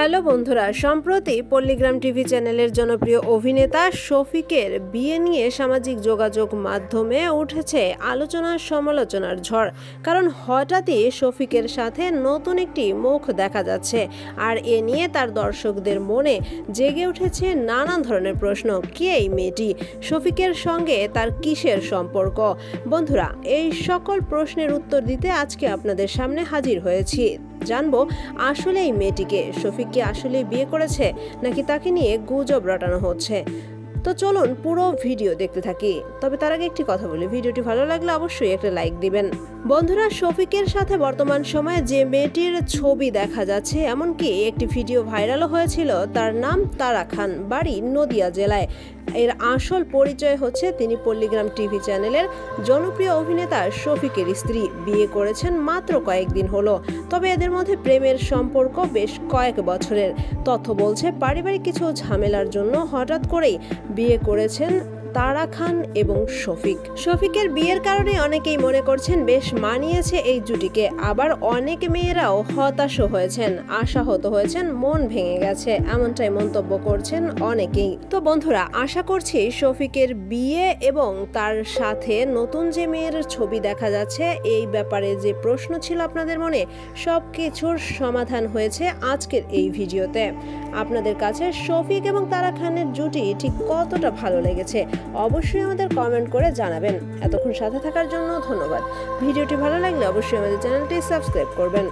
Hello বন্ধুরা, সম্প্রতি পল্লীগ্রাম TV চ্যানেলের জনপ্রিয় অভিনেতা শফিকের বিয়ে নিয়ে সামাজিক যোগাযোগ মাধ্যমে উঠেছে আলোচনার সমালোচনার ঝড়। কারণ হঠাৎই শফিকের সাথে নতুন একটি মুখ দেখা যাচ্ছে, আর এ নিয়ে তার দর্শকদের মনে জেগে উঠেছে নানা ধরনের প্রশ্ন, কে এই মেয়েটি? শফিকের সঙ্গে তার কিসের সম্পর্ক? বন্ধুরা, এই সকল প্রশ্নের উত্তর দিতে আজকে আপনাদের সামনে হাজির হয়েছি। জানব আসলে এই মেয়েটিকে শফিক কি আসলে বিয়ে করেছে, নাকি তাকে নিয়ে গুজব রটানো হচ্ছে? তো চলুন পুরো ভিডিও দেখতে থাকি। তবে তার আগে একটি কথা বলি, ভিডিওটি ভালো লাগলে অবশ্যই একটা লাইক দিবেন। বন্ধুরা, শফিকের সাথে বর্তমান সময়ে যে মেয়েটির ছবি দেখা যাচ্ছে, এমনকি একটি ভিডিও ভাইরালও হয়েছিল, তার নাম তারা খান, বাড়ি নদিয়া জেলায়। এর আসল পরিচয় হচ্ছে তিনি পল্লীগ্রাম টিভি চ্যানেলের জনপ্রিয় অভিনেতা শফিকের স্ত্রী। বিয়ে করেছেন মাত্র কয়েকদিন হলো, তবে এদের মধ্যে প্রেমের সম্পর্ক বেশ কয়েক বছরের। তথ্য বলছে, পারিবারিক কিছু ঝামেলার জন্য হঠাৎ করেই বিয়ে করেছেন তারা খান এবং শফিক। শফিকের বিয়ের কারণে অনেকেই মনে করছেন, বেশ মানিয়েছে এই জুটিকে। আবার অনেক মেয়েরাও হতাশও হয়েছেন, আশাহত হয়েছেন, মন ভেঙে গেছে, এমনটাই মন্তব্য করছেন অনেকেই। তো বন্ধুরা, আশা করছি শফিকের বিয়ে এবং তার সাথে নতুন যে মেয়ের ছবি দেখা যাচ্ছে, এই ব্যাপারে যে প্রশ্ন ছিল আপনাদের মনে সব কিছুর সমাধান হয়েছে আজকের এই ভিডিওতে। আপনাদের কাছে শফিক এবং তারা খানের জুটি ঠিক কতটা ভালো লেগেছে? অবশ্যই আমাদের কমেন্ট করে জানাবেন। এতক্ষণ সাথে থাকার জন্য ধন্যবাদ। ভিডিওটি ভালো লাগলে অবশ্যই আমাদের চ্যানেলটি সাবস্ক্রাইব করবেন।